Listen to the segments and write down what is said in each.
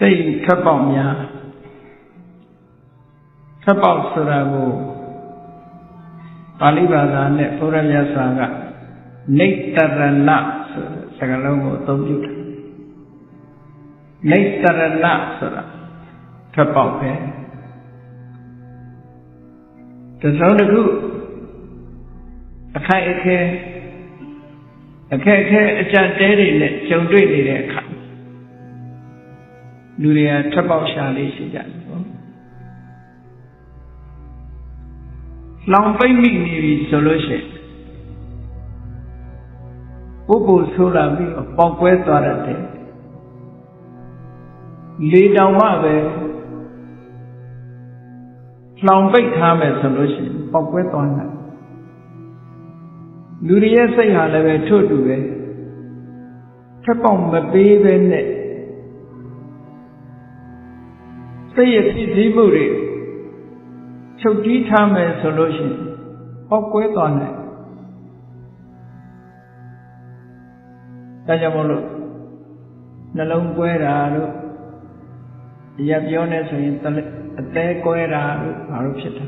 စိတ်ခက်ပေါက်များခက်ပေါက်ဆိုတာကိုပါဠိဘာသာနဲ့ဘုရားမြတ်စွာကနေတရဏဆိုတဲ့စကားလုံးကိုအသုံးပြုတယ်နေတရဏဆိုတာခက်ပေါက်ပဲတစုံတစ်ခုအခိုက်အခဲအခက်အခဲအကြတဲတွေနဲ့ကြုံတွေ့နေတဲ့အခါ လူတွေကထပ်ပေါက်ရှာလေးရှိကြတယ်ပေါ့လောင်ပိတ်မိနေပြီဆိုလို့ရှိရင်ပုပ်ပုဆိုးလာပြီးတော့ပေါက်ကွဲသွားတဲ့လေတောင်မှပဲလောင်ပိတ်ထားမယ်ဆိုလို့ရှိရင်ပေါက်ကွဲသွားနိုင်လူတွေရဲ့စိတ်ဟာလည်းပဲထို့တူပဲထပ်ပေါက်မပေးပဲနဲ့ စိတ်ရဲ့ဖြစ်စည်းမှုတွေချုပ်တီးထားမယ်ဆိုလို့ရှိရင်ပေါက်ကွဲသွားနိုင်ဒါကြောင့်မို့လို့နှလုံးကွဲတာတို့ရပြောနေဆိုရင်အသေးကွဲတာတို့ဘာလို့ဖြစ်တာ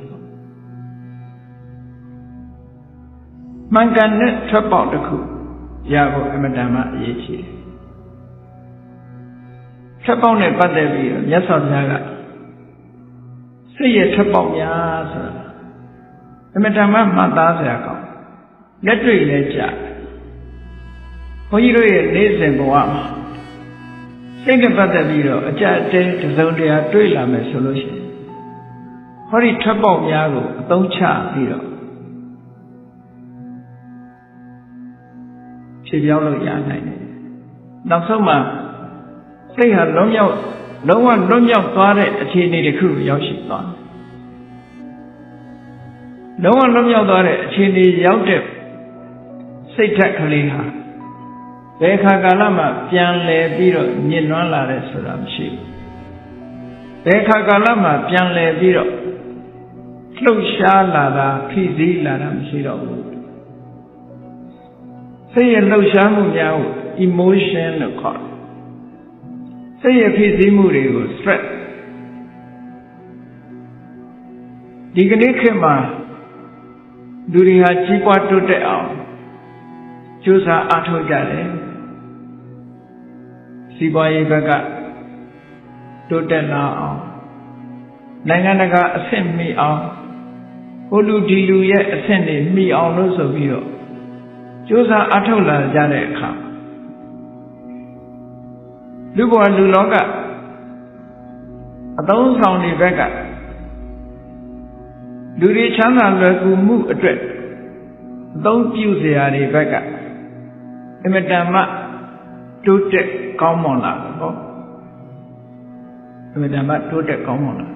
မှန်ကန်တဲ့ထွက်ပေါက်တစ်ခုရဖို့အမတန်မှအရေးကြီးတယ်ထွက်ပေါက်နဲ့ပတ်သက်ပြီးတော့မြတ်စွာဘုရားက စိတ်ရဲ့ထွက်ပေါက်များဆိုတာအမတန်မှမှတ်သားစရာကောင်းလက်တွေ့လည်းကြာဘုန်းကြီးတို့ရဲ့နေ့စဉ်ဘဝမှာစိတ်နဲ့ပတ်သက်ပြီးတော့အကြအတဲတစုံတရာတွေ့လာမယ်ဆိုလို့ရှိရင်ဟောဒီထွက်ပေါက်များကိုအသုံးချပြီးတော့ဖြည့်ပြောင်းလို့ရနိုင်တယ်။နောက်ဆုံးမှာစိတ်ဟာလုံးမြောက် လုံးဝလွတ်မြောက်သွားတဲ့အခြေအနေတစ်ခုရောက်ရှိသွားတယ်။လုံးဝလွတ်မြောက်သွားတဲ့အခြေအနေရောက်တဲ့စိတ်ထက်ကလေးဟာဘယ်ခါကာလမှပြန်လဲပြီးတော့ညစ်နွမ်းလာတဲ့ဆိုတာမရှိဘူး။ဘယ်ခါကာလမှပြန်လဲပြီးတော့လှုပ်ရှားလာတာဖိစီးလာတာမရှိတော့ဘူးစိတ်ရဲ့လှုပ်ရှားမှုများကို emotion လို့ခေါ်တယ် စိတ်ရဲ့ဖြစ်စည်းမှုတွေကို stress ဒီကနေ့ခေတ်မှာလူတွေဟာကြီးပွားတိုးတက်အောင်ကြိုးစားအားထုတ်ကြတယ်စီးပွားရေးဘက်ကတိုးတက်လာအောင်နိုင်ငံတကာအဆင့်မီအောင်ဟိုလူဒီလူရဲ့အဆင့်တွေမီအောင်လို့ဆိုပြီးတော့ကြိုးစားအထောက်လာကြတဲ့အခါ လူဘဝလူလောကအသုံးဆောင်တွေဘက်ကလူတွေချမ်းသာလွယ်ကူမှုအတွက်အသုံးပြုစရာတွေဘက်ကအမတန်မှတိုးတက်ကောင်းမွန်လာတယ်ပေါ့အမတန်မှတိုးတက်ကောင်းမွန်လာ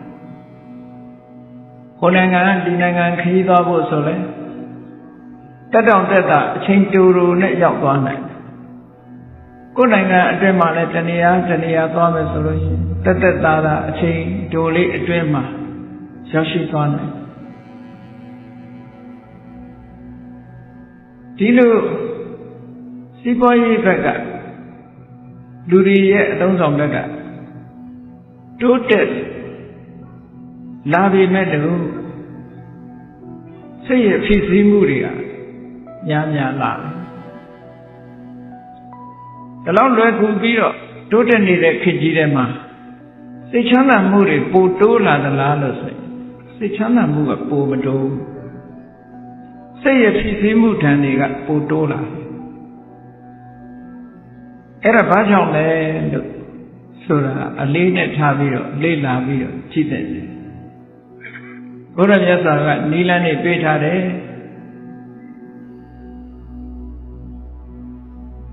ကိုယ်နိုင်ငံဒီနိုင်ငံခရီးသွားဖို့ဆိုလဲတက်တောင်တက်တာအချိန်တူတူနဲ့ရောက်သွားနိုင် ကိုယ်နိုင်ငံအတွင်းမှာလည်းတနေရာတနေရာသွားမယ်ဆိုလို့ရှိရင်တက်တက်သားသားအချိန်တူလေးအတွင်းမှာရောက်ရှိသွားနိုင်ဒီလိုစီးပွားရေးဘက်ကလူတွေရဲ့အသုံးဆောင်ဘက်ကတိုးတက်လာပြီမဲ့လို့စိတ်ရဲ့ဖြစ်စည်းမှုတွေကများများလာတယ်။ ဒါလောက်လွယ်ကူပြီးတော့တိုးတက်နေတဲ့ခေတ်ကြီးထဲမှာစိတ်ချမ်းသာမှုတွေပိုတိုးလာသလားလို့ဆိုရင်စိတ်ချမ်းသာမှုကပိုမတိုးစိတ်ရဲ့ဖြစ်စည်းမှုဓာတ်တွေကပိုတိုးလာအဲ့ဒါဘာကြောင့်လဲလို့ဆိုတာအလေးနဲ့ထားပြီးတော့လေ့လာပြီးတော့ကြည့်တဲ့ဘုရားမြတ်စွာကနီလန်းနေတွေ့ထားတယ်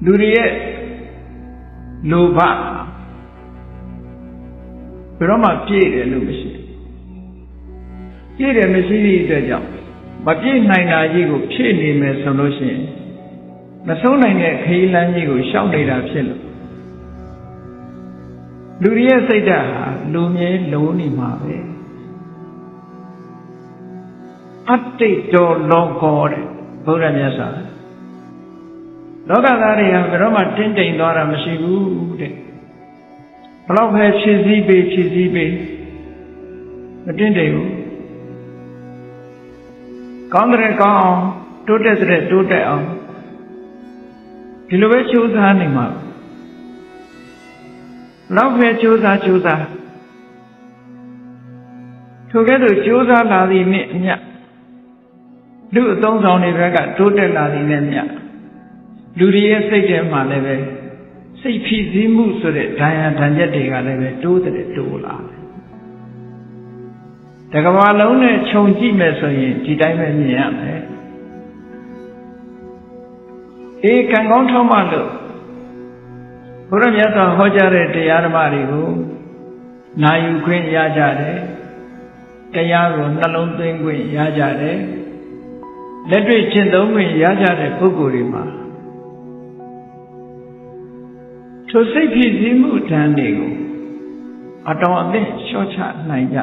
လူတွေရဲ့ လိုဘဘယ်တော့မှပြည့်တယ်လို့မရှိပြည့်တယ်မရှိသည့်အတွက်ကြောင့်မပြည့်နိုင်တာကြီးကိုဖြည့်နေမယ်ဆိုလို့ရှိရင်မဆုံးနိုင်တဲ့ခရီးလမ်းကြီးကိုရှောက်နေတာဖြစ်လို့လူတွေရဲ့စိတ်ဓာတ်ဟာလူမြဲလုံးနေမှာပဲအတ္တိတောလောကောတဲ့ဘုရားမြတ်စွာ လောကသားတွေဟာဘယ်တော့မှတင်းတိမ်သွားတာမရှိဘူးတဲ့ဘလောက်ပဲဖြည့်ဆည်းပေးဖြည့်ဆည်းပေးမတင်တယ်ဘူးကောင်းတဲ့ကောင်းအောင်တိုးတက်တဲ့တိုးတက်အောင်ဒီလိုပဲကြိုးစားနေမှာလောက်ပဲကြိုးစားကြိုးစားထိုကဲ့သို့ကြိုးစားလာသည်နှင့်အမျှလူအသုံးဆောင်တွေဘက်ကတိုးတက်လာသည်နဲ့မျှ လူတွေရဲ့စိတ်ထဲမှာလည်းပဲစိတ်ဖြစ်စည်းမှုဆိုတဲ့ဒဏ်ရာဒဏ်ချက်တွေကလည်းပဲတိုးတဲ့တိုးလာတယ်တကဘာလုံးနဲ့ခြုံကြည့်မယ်ဆိုရင်ဒီတိုင်းပဲမြင်ရမယ်အေးကံကောင်းထောက်မှလို့ဘုရားမြတ်စွာဟောကြားတဲ့တရားဓမ္မတွေကိုနာယူခွင့်ရကြတယ်တရားကိုနှလုံးသွင်းခွင့်ရကြတယ်လက်တွေ့ကျင့်သုံးခွင့်ရကြတဲ့ပုဂ္ဂိုလ်တွေမှာ ထိုစိတ်ဖြစ်စည်းမှုတန်းတွေကိုအတော်အသင့်လျှော့ချနိုင်ကြ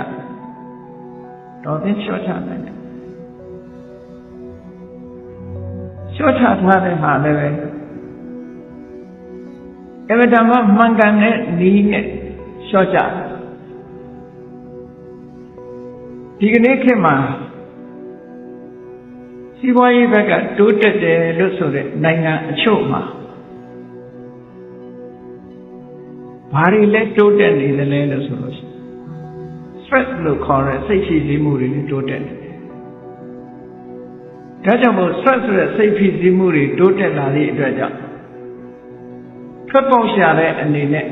တော်သင့်လျှော့ချနိုင်တယ်လျှော့ချထားတဲ့ဟာလည်းပဲအမတမမှန်ကန်တဲ့နီးနဲ့လျှော့ချဒီကနေ့ခေတ်မှာစီးပွားရေးဘက်ကတိုးတက်တယ်လို့ဆိုတဲ့နိုင်ငံအချို့မှာ ဘာတွေလဲတိုးတက်နေသလဲလို့ဆိုလို့ရှိရင် stress လို့ခေါ်တဲ့စိတ်ဖြစ်စည်းမှုတွေလည်းတိုးတက်နေတယ်။ဒါကြောင့်မို့ stress ဆိုတဲ့စိတ်ဖြစ်စည်းမှုတွေတိုးတက်လာသည့်အတွက်ကြောင့်ထွက်ပေါက်ရှာတဲ့အနေနဲ့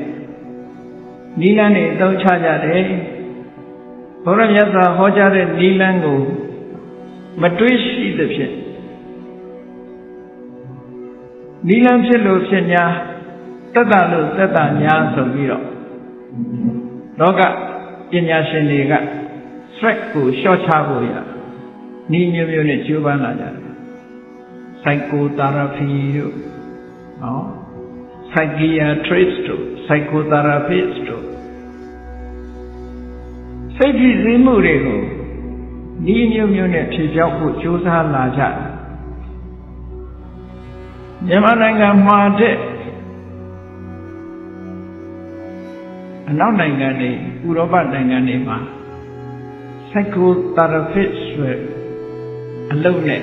နီလန်းတွေအသုံးချကြတယ်။ဘုရားမြတ်စွာဟောကြားတဲ့နီလန်းကိုမတွေးရှိသဖြင့်နီလန်းဖြစ်လို့ဖြစ်냐 တက်တာလို့တက်တာ냐ဆိုပြီးတော့လောကပညာရှင်တွေက stress ကိုလျှော့ချဖို့ရနီးမျိုးမျိုးနဲ့ကြိုးပမ်းလာကြတယ် psychotherapy တို့နော် psychiatrist တို့ psychotherapist တို့စိတ်ဖြစ်စည်းမှုတွေကိုနီးမျိုးမျိုးနဲ့ဖြေပြောက်ဖို့ကြိုးစားလာကြတယ်မြန်မာနိုင်ငံမှာတဲ့ အနောက်နိုင်ငံတွေဥရောပနိုင်ငံတွေမှာ psychotherapist ဆိုအလုပ်နဲ့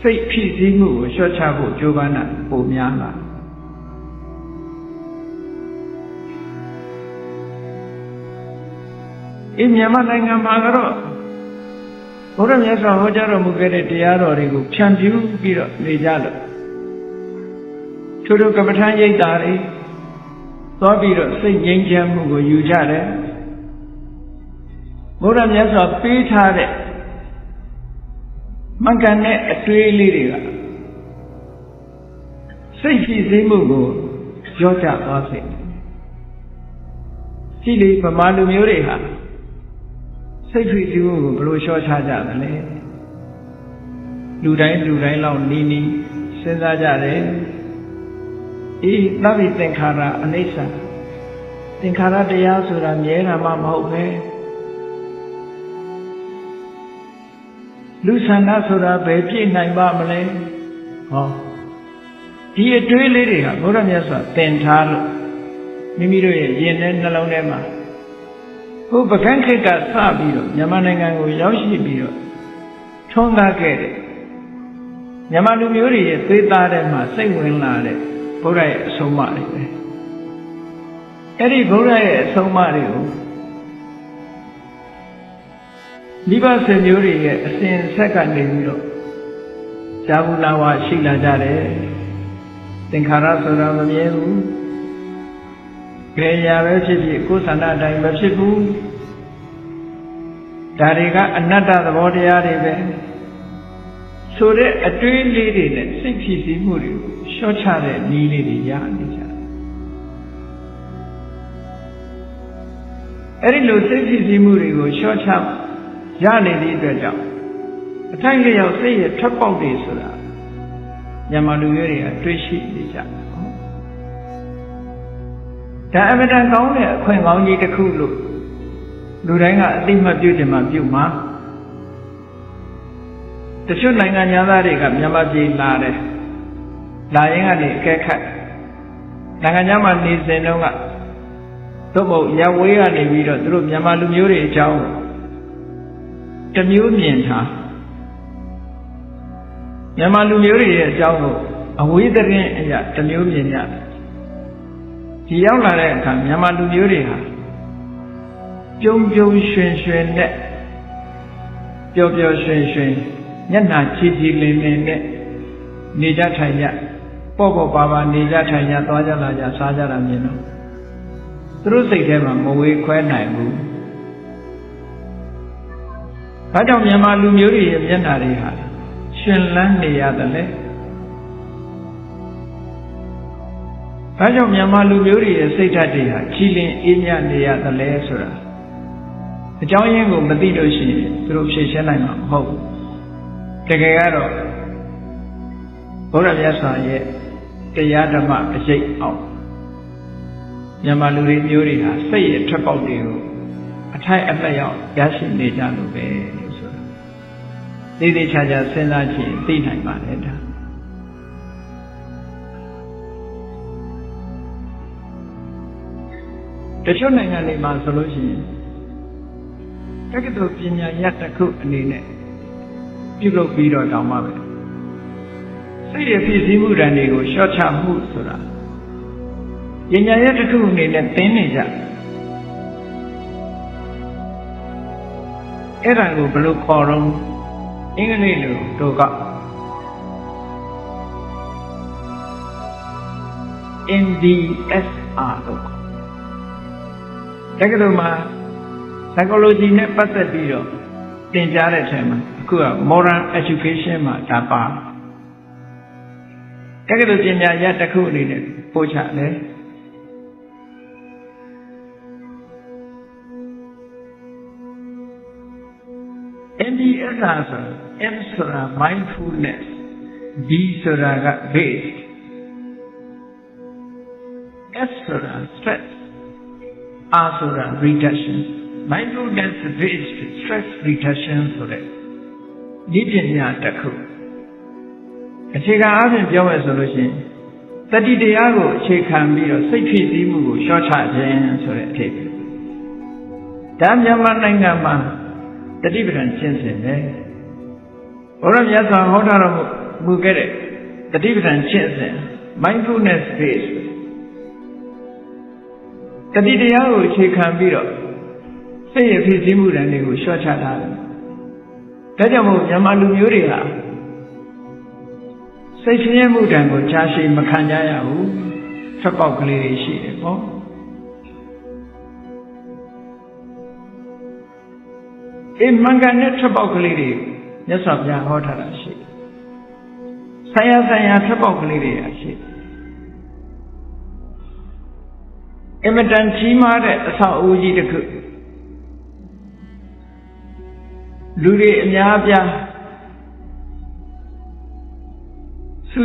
စိတ်ဖြစ်စည်းမှုကိုလျှော့ချဖို့ကြိုးပမ်းတာပုံများလာအင်းမြန်မာနိုင်ငံမှာကတော့ဘုရားမြတ်စွာဟောကြားတော်မူခဲ့တဲ့တရားတော်တွေကိုဖြန့်ဖြူးပြီးတော့နေကြလို့ထို့ထို့ကမ္မထမ်းရိပ်တာတွေ သွားပြီးတော့စိတ်ငြိမ်းချမ်းမှုကိုယူကြတယ်ဘုရားမြတ်စွာပေးထားတဲ့မှန်ကန်တဲ့အတွေးလေးတွေကစိတ်ရှိစေမှုကိုကြောကြသွားစေကြည့်လေဗမာလူမျိုးတွေဟာစိတ်ဖြစ်မှုကိုဘယ်လိုလျှော့ချကြသလဲလူတိုင်းလူတိုင်းလောက်နီးနီးစဉ်းစားကြတယ် အေးသဗ္ဗိသင်္ခါရအနိစ္စသင်္ခါရတရားဆိုတာမြဲတာမှမဟုတ်ပဲလူဆန္ဒဆိုတာဘယ်ပြည့်နိုင်ပါမလဲဟောဒီအတွေးလေးတွေကဘုရားမြတ်စွာသင်ထားလို့မိမိတို့ရဲ့ရင်ထဲနှလုံးထဲမှာဟိုပကန်းခိတ်ကစပြီးတော့မြန်မာနိုင်ငံကိုရောက်ရှိပြီးတော့ထွန်းကားခဲ့တယ်မြန်မာလူမျိုးတွေရဲ့သွေးသားထဲမှာစိတ်ဝင်လာတဲ့ ဘုရားရဲ့အဆုံးအမတွေပဲအဲ့ဒီဘုရားရဲ့အဆုံးအမတွေကိုမိဘဆွေမျိုးတွေရဲ့အစဉ်ဆက်ကနေပြီးတော့ဇာဘူးလာဝရှိလာကြတယ်သင်္ခါရဆိုတာမမြဲဘူးကြယ်ရာပဲဖြစ်ဖြစ်ကိုယ်ဆန္ဒအတိုင်းမဖြစ်ဘူးဒါတွေကအနတ္တသဘောတရားတွေပဲဆိုတဲ့အတွေးလေးတွေနဲ့စိတ်ဖြစ်စီမှုတွေကို လျှော့ချတဲ့နည်းလေးတွေရနေကြတယ်အဲ့ဒီလိုစိတ်ဖြစ်စီမှုတွေကိုလျှော့ချရနေသည့်အတွက်ကြောင့်အထိုက်လျောက်စိတ်ရဲ့ထွက်ပေါက်တွေဆိုတာမြန်မာလူမျိုးတွေကတွေးရှိနေကြတယ်ဒါအမတန်ကောင်းတဲ့အခွင့်ကောင်းကြီးတစ်ခုလို့လူတိုင်းကအသိမှတ်ပြုတယ်မှပြုမှာတချို့နိုင်ငံသားတွေကမြန်မာပြည်လာတယ် လာရင်ကနေအကဲခတ်နိုင်ငံခြားမှာနေစဉ်တုန်းကသို့မဟုတ်ရဝေးကနေပြီးတော့သူတို့မြန်မာလူမျိုးတွေအကြောင်းတစ်မျိုးမြင်ထားမြန်မာလူမျိုးတွေရဲ့အကြောင်းကိုအဝေးသတင်းအရာတစ်မျိုးမြင်ကြတယ်ဒီရောက်လာတဲ့အခါမြန်မာလူမျိုးတွေဟာပြုံးပြုံးရွှင်ရွှင်နဲ့ပျော်ပျော်ရွှင်ရွှင်မျက်နှာချီချီလင်းလင်းနဲ့နေကြထိုင်ကြ ပေါ့ပေါ့ပါပါနေကြထိုင်ကြသွားကြလာကြစားကြတာမြင်တော့သူတို့စိတ်ထဲမှာမဝေခွဲနိုင်ဘူး။ဒါကြောင့်မြန်မာလူမျိုးတွေရဲ့မျက်နှာတွေဟာရှင်လန်းနေရတယ်လေ။ဒါကြောင့်မြန်မာလူမျိုးတွေရဲ့စိတ်ဓာတ်တွေဟာချီလင်အေးမြနေရတယ်လေဆိုတာအကြောင်းရင်းကိုမသိလို့ရှိရင်သူတို့ဖြေရှင်းနိုင်မှာမဟုတ်ဘူး။တကယ်ကတော့ဘုရားမြတ်စွာရဲ့ တရားဓမ္မအကျိတ်အောင်မြန်မာလူတွေမျိုးတွေဟာစိတ်ရဲ့ထွက်ပေါက်တွေကိုအထိုက်အသက်ရောက်ရရှိနေကြလို့ပဲလို့ဆိုတာသိသိချာချာစဉ်းစားကြည့်သိနိုင်ပါတယ်ဒါတချို့နိုင်ငံတွေမှာဆိုလို့ရှိရင်တက္ကသိုလ်ပညာရပ်တစ်ခုအနေနဲ့ပြုလုပ်ပြီးတော့တောင်းပါပဲ စိတ်ရဖြစ်စည်းမှုတန်တွေကိုရှော့ချမှုဆိုတာပညာရပ်တစ်ခုအနေနဲ့သင်နေကြအဲ့ဒါကိုဘယ်လိုခေါ်တော့အင်္ဂလိပ်လိုတို့က NDSR လို့ခေါ်တက္ကသိုလ်မှာ psychology နဲ့ပတ်သက်ပြီးတော့သင်ကြားတဲ့အချိန်မှာအခုက modern education မှာဒါပါ တက္ကသိုလ်ပညာရပ်တစ်ခုအနေနဲ့ပို့ချတယ် MBSR ဆိုတာ M ဆိုတာ mindfulness B ဆိုတာက based S ဆိုတာ stress R ဆိုတာ reduction mindfulness based stress reduction ဆိုတဲ့ဒီပညာတစ်ခု အခြေခံအားဖြင့်ပြောမယ်ဆိုလို့ရှိရင်တတိတရားကိုအခြေခံပြီးတော့စိတ်ဖြစ်စည်းမှုကိုလျှော့ချခြင်းဆိုတဲ့အဖြစ်ဒါမြန်မာနိုင်ငံမှာတတိပဒံရှင်းစင်တယ်ဘုရားမြတ်စွာဟောထားတော်မူခဲ့တဲ့တတိပဒံရှင်းစင် mindfulness based တတိတရားကိုအခြေခံပြီးတော့စိတ်ရဖြစ်စည်းမှုတန်တွေကိုလျှော့ချထားတယ်ဒါကြောင့်မို့မြန်မာလူမျိုးတွေဟာ စိတ်ဆင်းရဲမှုတန်ကိုကြားရှိမခံကြရဘူးထွက်ပေါက်ကလေးတွေရှိတယ်ပေါ့အေးမင်္ဂန်နဲ့ထွက်ပေါက်ကလေးတွေမြတ်စွာဘုရားဟောထားတာရှိတယ်ဆရာဆရာထွက်ပေါက်ကလေးတွေရှိတယ်အင်မတန်ကြီးမားတဲ့အဆောက်အဦကြီးတစ်ခုလူတွေအများပြား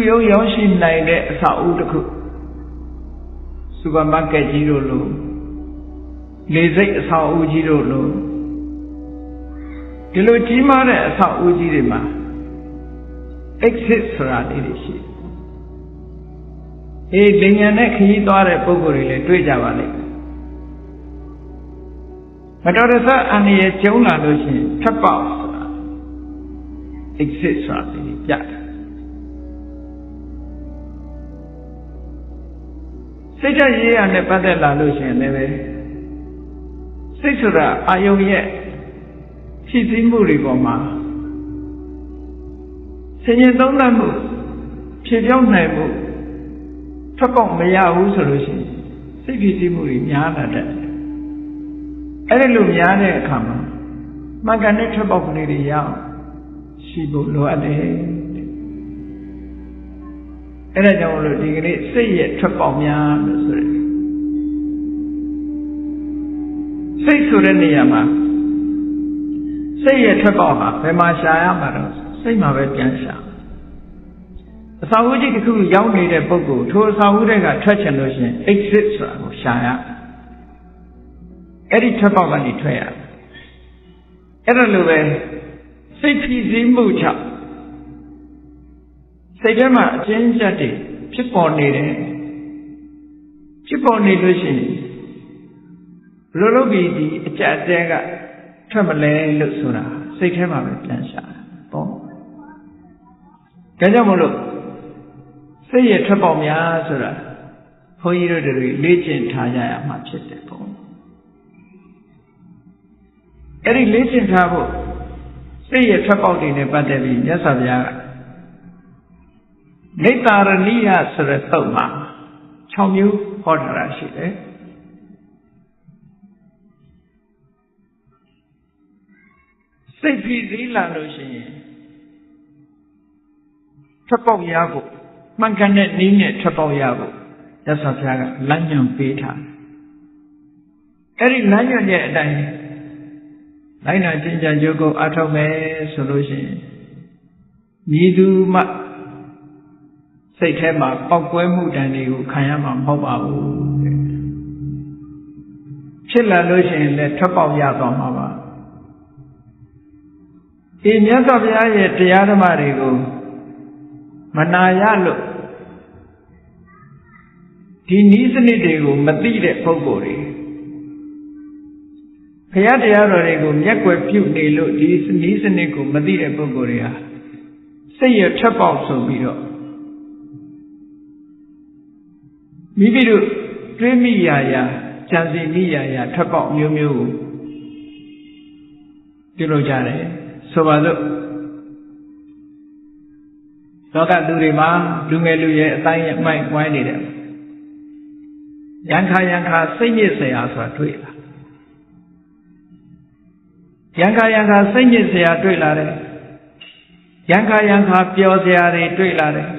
ယုံရောက်ရှိနိုင်တဲ့အဆောက်အဦတစ်ခုစူပါမားကတ်ကြီးတို့လိုလေစိတ်အဆောက်အဦကြီးတို့လိုဒီလိုကြီးမားတဲ့အဆောက်အဦကြီးတွေမှာ exit ဆိုတာလေးတွေရှိတယ်အေးလင်ညာနဲ့ခရီးသွားတဲ့ပုံကိုယ်တွေလည်းတွေ့ကြပါလိမ့်မတော်တဆအန္တရာယ်ကျုံလာလို့ရှိရင်ထပ်ပေါက်ဆိုတာ exit ဆိုတာဒီပြတယ် စိတ်ဓာတ်ရေးရနဲ့ပတ်သက်လာလို့ရှိရင်လည်းပဲစိတ်ဆိုတာအာယုံရဲ့ဖြစ်စည်းမှုတွေပေါ်မှာဆင်ញင်သုံးသပ်မှုဖြည့်ပြောင်းနိုင်မှုထွက်ပေါက်မရဘူးဆိုလို့ရှိရင်စိတ်ဖြစ်စည်းမှုတွေများလာတဲ့အဲ့ဒီလိုများတဲ့အခါမှာမှန်ကန်တဲ့ထွက်ပေါက်ကလေးတွေရအောင်ရှိဖို့လိုအပ်တယ် အဲ့ဒါကြောင့်လို့ဒီကနေ့စိတ်ရဲ့ထွက်ပေါက်များလို့ဆိုရယ်စိတ်ဆိုတဲ့နေရာမှာစိတ်ရဲ့ထွက်ပေါက်ဟာဘယ်မှာရှာရမှာတော့စိတ်မှာပဲပြန်ရှာအစာဝုကြီးတစ်ခုရောက်နေတဲ့ပုဂ္ဂိုလ်ထိုအစာဝုတွေကထွက်ချင်လို့ရှိရင် exit ဆိုတာကိုရှာရအဲ့ဒီထွက်ပေါက်ကနေထွက်ရအဲ့ဒါလိုပဲစိတ်ဖြစ်စည်းမှုကြောင့် စိတ်ထဲမှာအကျဉ်းချက်တွေဖြစ်ပေါ်နေတယ်ဖြစ်ပေါ်နေလို့ရှိရင်ဘယ်လိုလုပ်ပြီးဒီအကြက်အတဲကထွက်မလဲလို့ဆိုတာစိတ်ထဲမှာပဲပြန်ရှာတယ်ပေါ့ဒါကြောင့်မလို့စိတ်ရထွက်ပေါက်များဆိုတာဘုန်းကြီးတို့တွေလေ့ကျင့်ထားကြရမှာဖြစ်တယ်ပေါ့အဲ့ဒီလေ့ကျင့်ထားဖို့စိတ်ရထွက်ပေါက်တွေနဲ့ပတ်သက်ပြီးမြတ်စွာဘုရားက နေတာရဏိယဆိုတဲ့သုတ်မှာ6မျိုးဟောထားတာရှိတယ်စိတ်ဖြစ်စည်းလာလို့ရှိရင်ထွက်ပေါက်ရဖို့မှန်ကန်တဲ့နည်းနဲ့ထွက်ပေါက်ရဖို့ရသော်ဘုရားကလမ်းညွှန်ပေးထားအဲ့ဒီလမ်းညွှန်ရဲ့အတိုင်းလိုက်နာကျင့်ကြံကြိုးကိုအထောက်မယ်ဆိုလို့ရှိရင်မြည်သူမှ စိတ်ထဲမှာပောက်ကွဲမှုတန်တွေကိုခံရမှာမဟုတ်ပါဘူးဖြစ်လာလို့ရှိရင်လည်းထွက်ပေါက်ရသွားမှာပါဒီမြတ်စွာဘုရားရဲ့တရားဓမ္မတွေကိုမနာရလို့ဒီနီးစနစ်တွေကိုမသိတဲ့ပုဂ္ဂိုလ်တွေဘုရားတရားတော်တွေကိုမျက်ွယ်ပြုနေလို့ဒီနီးစနစ်ကိုမသိတဲ့ပုဂ္ဂိုလ်တွေဟာစိတ်ရထက်ပေါက်ဆိုပြီးတော့ မိမိတို့တွေးမိရာရာကြံစီမိရာရာထွက်ပေါက်မျိုးမျိုးကိုပြုလုပ်ကြတယ်ဆိုပါစို့လောကသူတွေမှာလူငယ်လူရဲ့အတိုင်းအမိုက်ဝိုင်းနေတယ်ရန်ခါရန်ခါစိတ်ညစ်စရာဆိုတာတွေ့လာရန်ခါရန်ခါစိတ်ညစ်စရာတွေ့လာတယ်ရန်ခါရန်ခါပျော်စရာတွေတွေ့လာတယ်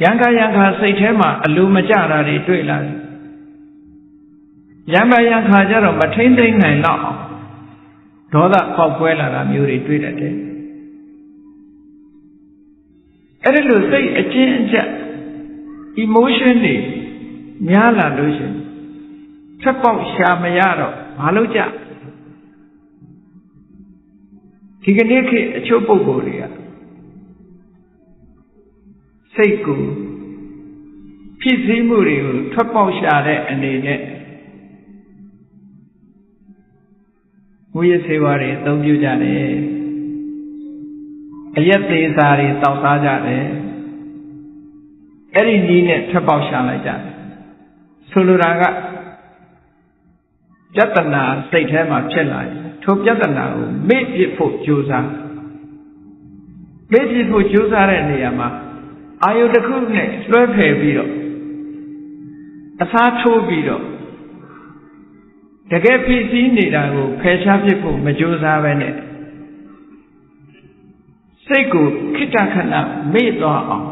ရန်ခါရန်ခါစိတ်ထဲမှာအလိုမကျတာတွေတွေ့လာတယ်ရန်ခါရန်ခါကျတော့မထိမ့်သိမ့်နိုင်တော့အောင်ဒေါသပေါက်ပွဲလာတာမျိုးတွေတွေ့တတ်တယ်အဲ့ဒီလိုစိတ်အချင်းအကျက် emotion တွေများလာလို့ရှိရင်ထပ်ပေါက်ရှာမရတော့မလုပ်ကြဒီကနေ့ခေတ်အချို့ပုဂ္ဂိုလ်တွေက စိတ်ကိုဖြစ်စည်းမှုတွေကိုထွက်ပေါက်ရှာတဲ့အနေနဲ့ငွေရစေဝါတွေအသုံးပြုကြတယ်အရက်သေးစာတွေတောက်စားကြတယ်အဲ့ဒီနီးနဲ့ထွက်ပေါက်ရှာလိုက်ကြတယ်ဆိုလိုတာကပြဿနာစိတ်ထဲမှာဖြစ်လာရင်ထိုပြဿနာကိုမေ့ပြစ်ဖို့ကြိုးစားမေ့ပြစ်ဖို့ကြိုးစားတဲ့နေရာမှာ အာယုတစ်ခုနဲ့လွှဲဖယ်ပြီးတော့အစားထိုးပြီးတော့တကယ်ဖြစ်စည်းနေတာကိုဖယ်ရှားဖြစ်ဖို့မကြိုးစားပဲနဲ့စိတ်ကိုခိတ္တခဏမေ့သွားအောင်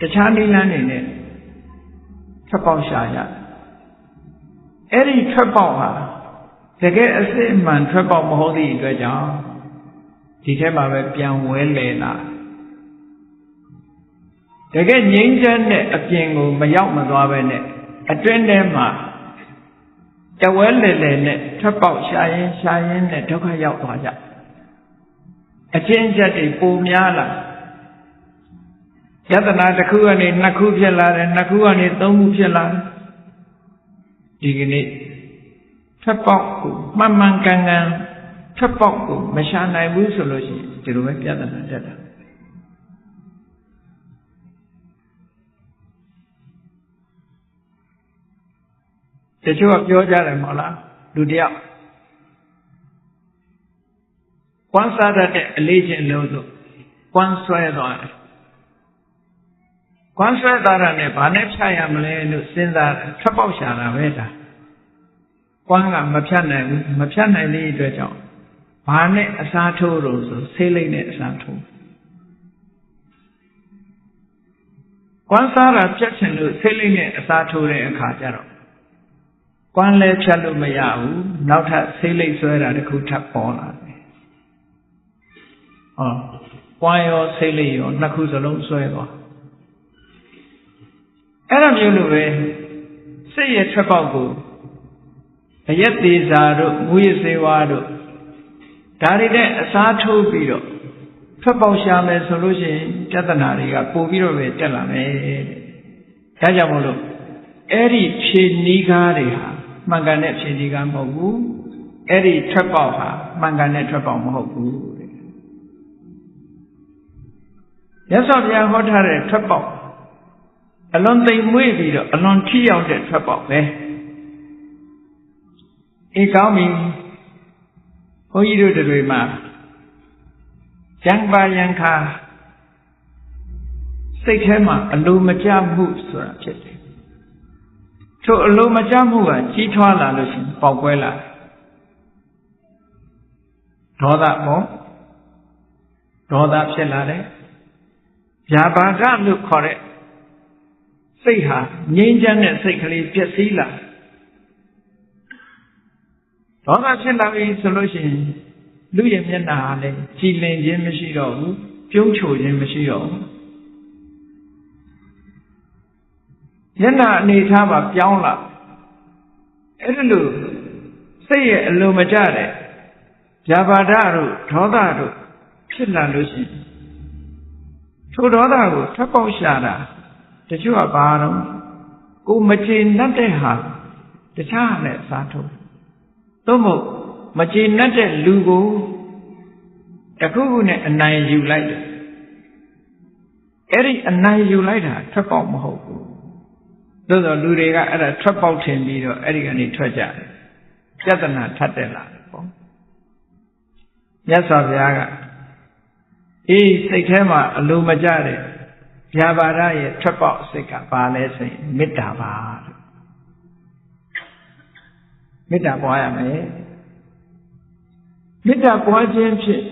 တခြားနိလန်းနေနဲ့ထွက်ပေါက်ရှာရအဲ့ဒီထွက်ပေါက်ဟာတကယ်အစစ်အမှန်ထွက်ပေါက်မဟုတ်သည့်အတွက်ကြောင့်ဒီထဲမှာပဲပြန်ဝဲလေလာ တကယ်ငြိမ်းချမ်းတဲ့အပြင်ကိုမရောက်မသွားပဲနဲ့အတွင်းထဲမှာတဝဲလေလေနဲ့ထွက်ပေါက်ရှာရင်ရှာရင်နဲ့ဒုက္ခရောက်သွားကြအချင်းချက်တွေပုံများလာယတနာတစ်ခုကနေနှစ်ခုဖြစ်လာတယ်နှစ်ခုကနေသုံးခုဖြစ်လာတယ်ဒီကနေ့ထပ်ပေါက်ကိုမှန်မှန်ကန်ကန်ထပ်ပေါက်ကိုမရှာနိုင်ဘူးဆိုလို့ရှိရင်ဒီလိုပဲပြဿနာတက်တာ တချို့ကပြောကြတယ်မဟုတ်လားလူတယောက်ကွမ်းစားတတ်တဲ့အလေးချင်းလုံးဆိုကွမ်းဆွဲသွားတယ်ကွမ်းဆွဲသွားတာနဲ့ဘာနဲ့ဖြတ်ရမလဲလို့စဉ်းစားထပ်ပေါက်ရှာတာပဲဒါကွမ်းကမဖြတ်နိုင်ဘူးမဖြတ်နိုင်တဲ့အတွက်ကြောင့်ဘာနဲ့အစားထိုးလို့ဆိုဆေးလိမ့်နဲ့အစားထိုးကွမ်းစားတာဖြတ်ချင်လို့ဆေးလိမ့်နဲ့အစားထိုးတဲ့အခါကျတော့ ကွမ်းလဲဖြတ်လို့မရဘူးနောက်ထပ်ဆေးလိမ့်ဆွဲတာတစ်ခုထပ်ပေါ်လာတယ်ဟောကွမ်းရောဆေးလိမ့်ရောနှစ်ခုစလုံးဆွဲသွားအဲ့လိုမျိုးလိုပဲစိတ်ရဲ့ထွက်ပေါက်ကိုအယက်သေးစာတို့မူရစေဝါတို့ဒါတွေနဲ့အစားထိုးပြီးတော့ထွက်ပေါက်ရှာမယ်ဆိုလို့ရှိရင်ပြဿနာတွေကပိုပြီးတော့ပဲတက်လာမယ်တဲ့ဒါကြောင့်မို့လို့အဲ့ဒီဖြေနီးကားတွေဟာ မှန်ကန်တဲ့ဖြေနီးကားမဟုတ်ဘူးအဲ့ဒီထွက်ပေါက်ဟာမှန်ကန်တဲ့ထွက်ပေါက်မဟုတ်ဘူးတဲ့ရသော်ဘုရားဟောထားတဲ့ထွက်ပေါက်အလွန်သိမ်မွေ့ပြီးတော့အလွန်ထိရောက်တဲ့ထွက်ပေါက်ပဲအေးကောင်းပြီဘုန်းကြီးတို့တွေမှာကျန်ပါယံခါစိတ်ထဲမှာအလိုမကျမှုဆိုတာဖြစ်တယ် ထို့အလိုမကျမှုကကြီးထွားလာလို့ရှိရင်ပေါက်ကွဲလာဒေါသပေါ့ဒေါသဖြစ်လာတယ်ဗျာပါဒလို့ခေါ်တဲ့စိတ်ဟာငြိမ်းချမ်းတဲ့စိတ်ကလေးပျက်စီးလာဒေါသဖြစ်လာပြီဆိုလို့ရှိရင်လူရဲ့မျက်နှာဟာလည်းကြည်လင်ခြင်းမရှိတော့ဘူးပြုံးချိုခြင်းမရှိတော့ဘူး မျက်နှာအနေထားမှာပြောင်းလာအဲ့ဒါလို့စိတ်ရဲ့အလိုမကျတဲ့ဗျာပါဒတို့ဒေါသတို့ဖြစ်လာလို့ရှိရင်ထိုဒေါသကိုထပ်ပေါက်ရှာတာတချို့ကဘာတော့ကိုမချေနှက်တဲ့ဟာတခြားနဲ့စားထုတ်သို့မဟုတ်မချေနှက်တဲ့လူကိုတခုခုနဲ့အနိုင်ယူလိုက်တယ်အဲ့ဒီအနိုင်ယူလိုက်တာထွက်ပေါက်မဟုတ်ဘူး သို့သောလူတွေကအဲ့ဒါထွက်ပေါက်ထင်ပြီးတော့အဲ့ဒီကနေထွက်ကြတယ်ပြဿနာထပ်တက်လာတယ်ပေါ့မြတ်စွာဘုရားကအေးစိတ်ထဲမှာအလိုမကျတဲ့ဗျာပါဒရဲ့ထွက်ပေါက်အစိတ်ကဘာလဲဆိုရင်မေတ္တာပါတဲ့မေတ္တာပွားရမယ်မေတ္တာပွားခြင်းဖြင့်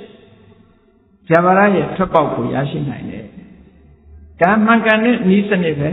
ဗျာပါဒရဲ့ထွက်ပေါက်ကိုရရှိနိုင်တယ်ဒါမှန်ကန်တဲ့ဤစနစ်ပဲ